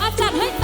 อาจัดให้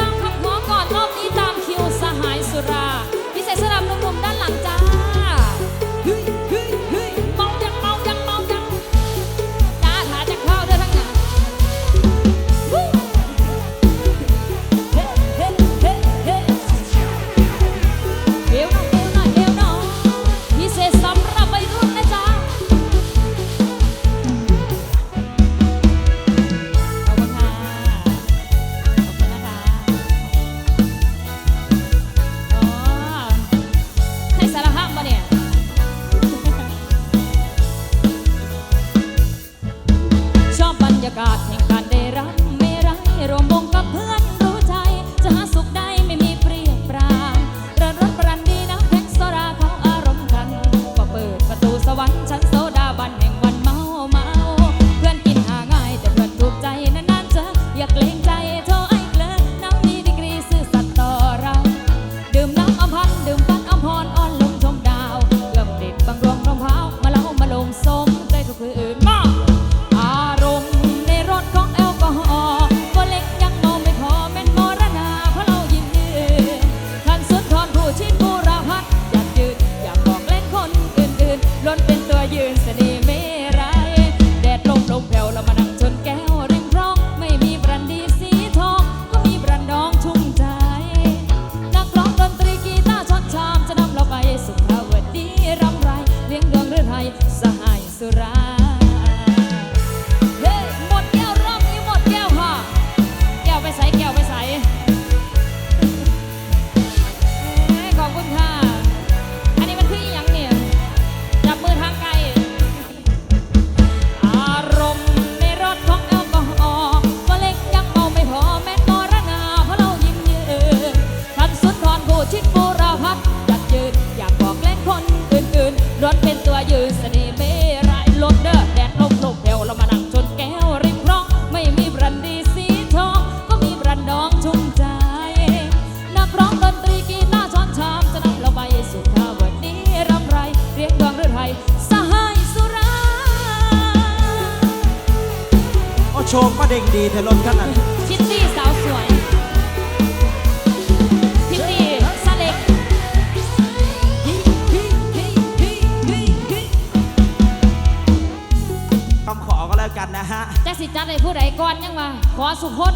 จัดให้ผู้ใดก่อนยังวะขอสุขคน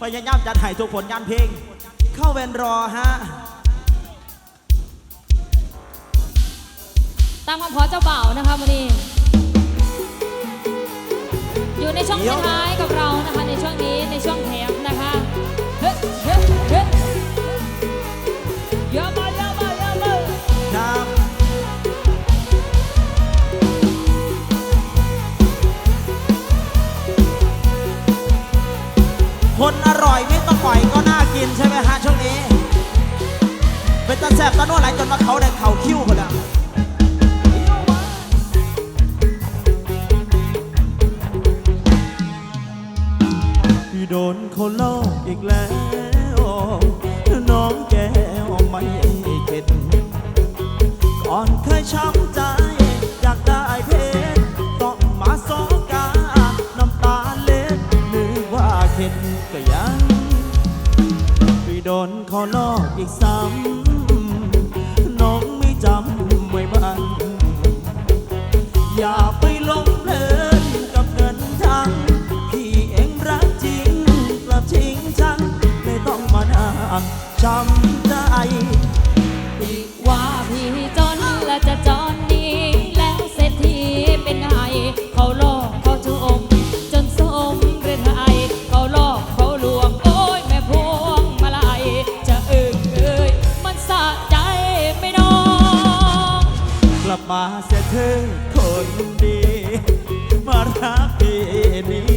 พยายามจัดให้ทุกผลงานเพลง เข้าเวนรอฮะตามคำขอเจ้าเบ่านะคะวันนี้ อยู่ในช่วงสุดท้ายกับเรานะคะในช่วงนี้ในช่วง อร่อยไม่ต้องปล่อยก็น่ากินใช่ไหมฮะช่วงนี้ เป็นตาแสบตาโน่นไหลจนมาเขาได้เขาคิ้วคนละโดนเขาล่าอีกแล้ว Yes, sir. รักพี่นี้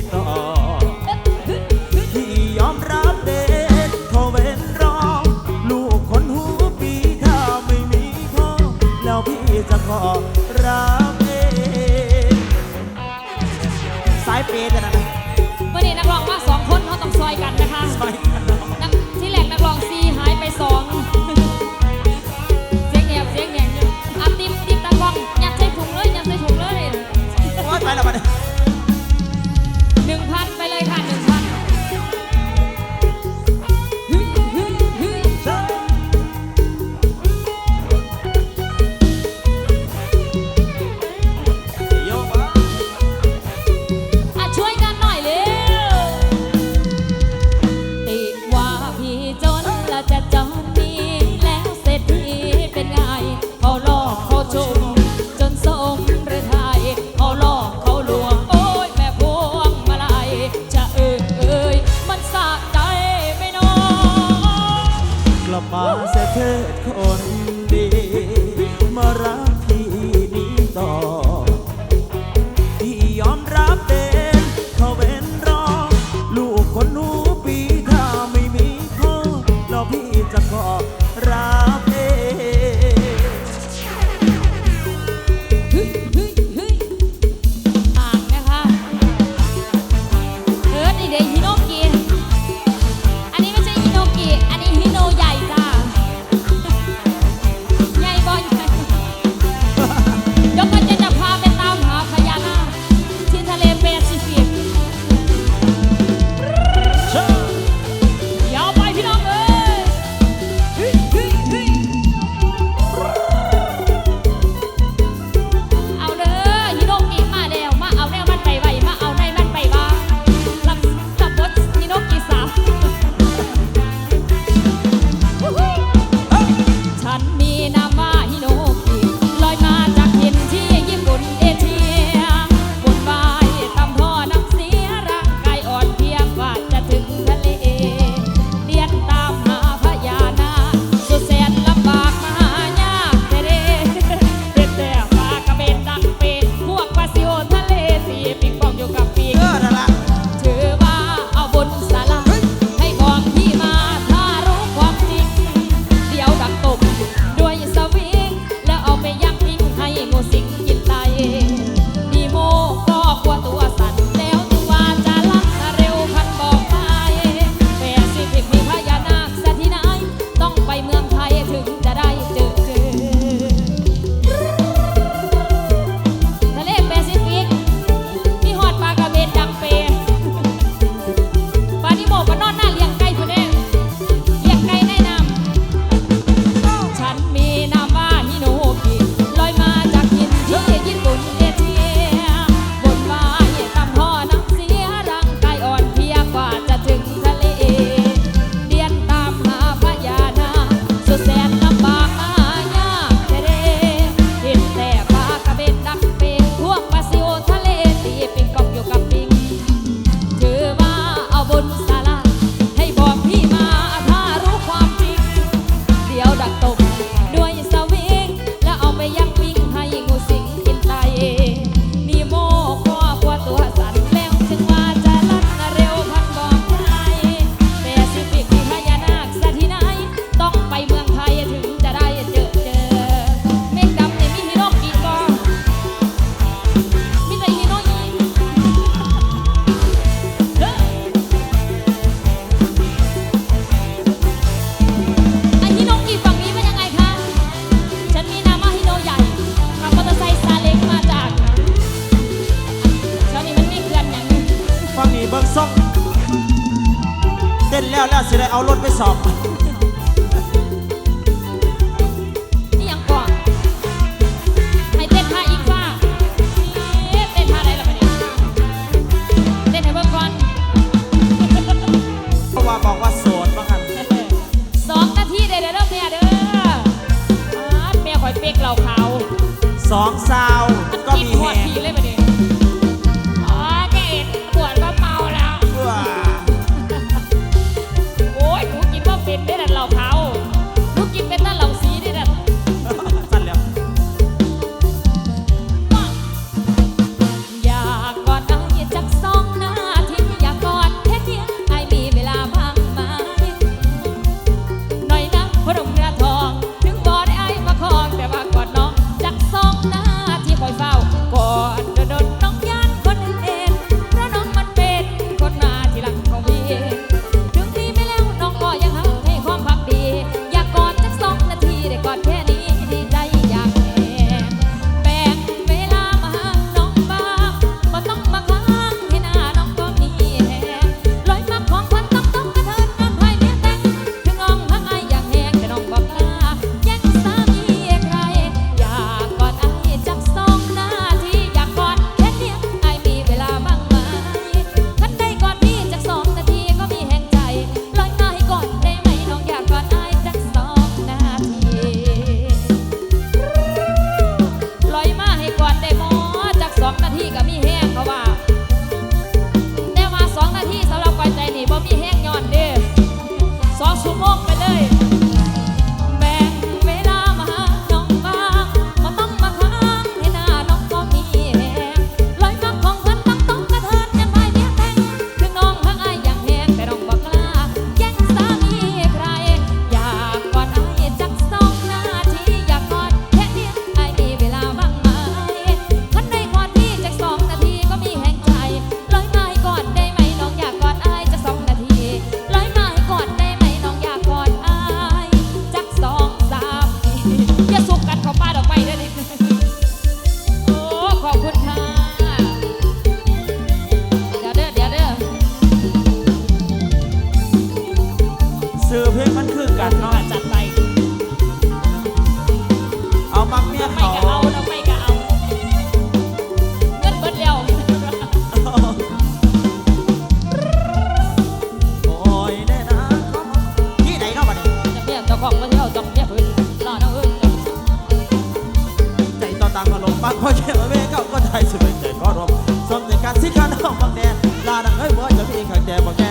างอารมณ์มันพอเชื่อเวเข้ก็ได้สิเป็นใจก็รมสมในการสิขาน้องบางแดนลาดังเอ้ยเมื่อจะมีขังแดงบางแดน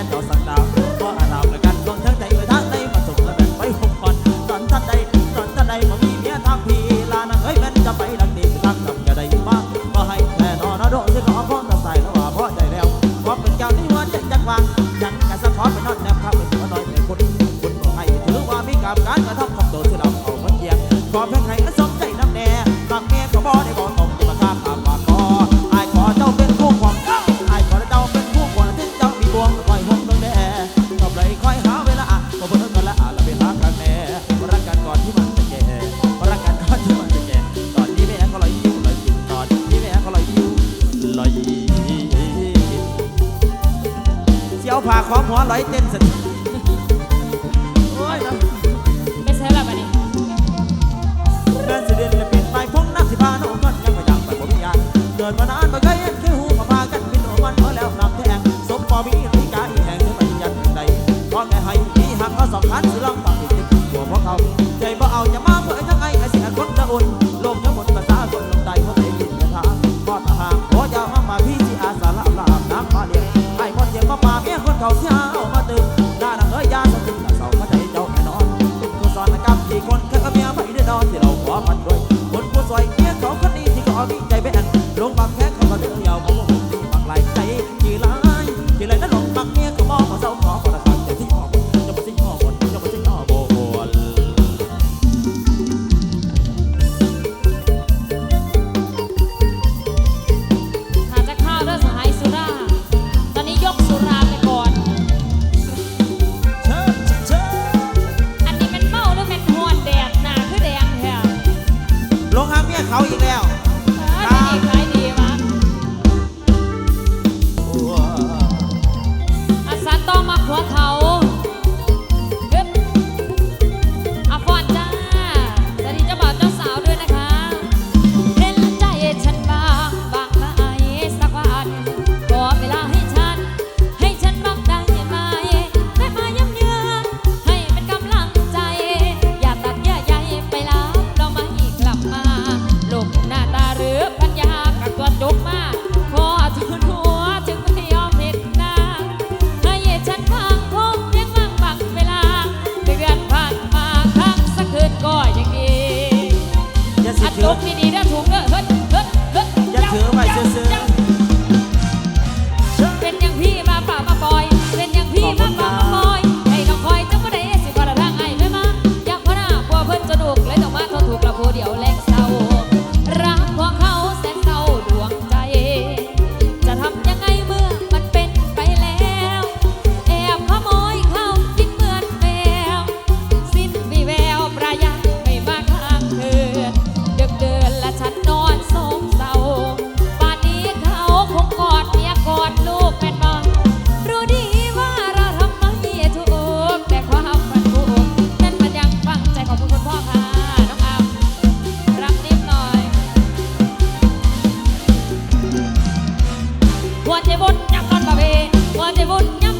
من أنا แต่บุญ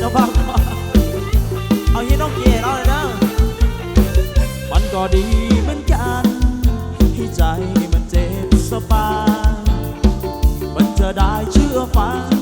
เจ้าภาพเอาฮีน้องเกีย่เอาเลยนะมันก็ดีเหมือนกันให้ใจมันเจ็บสบายมันจะได้เชื่อฟัง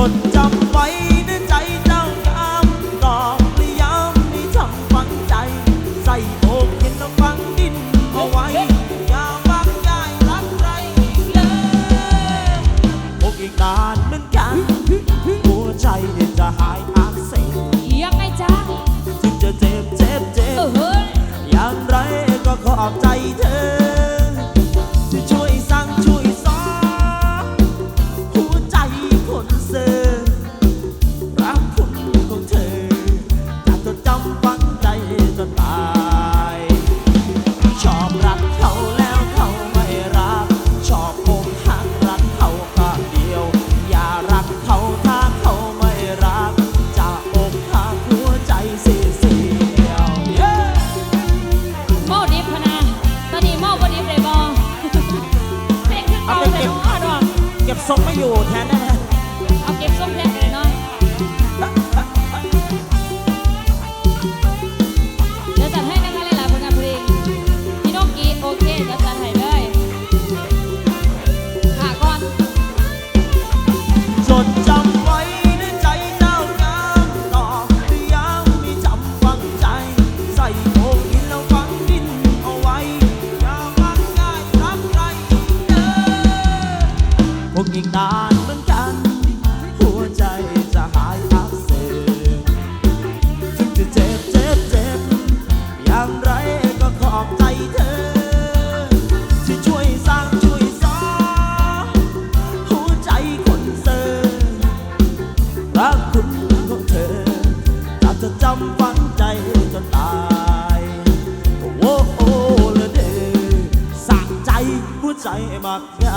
sun ก็บทรงไม่อยู่แทนได้ไ fuck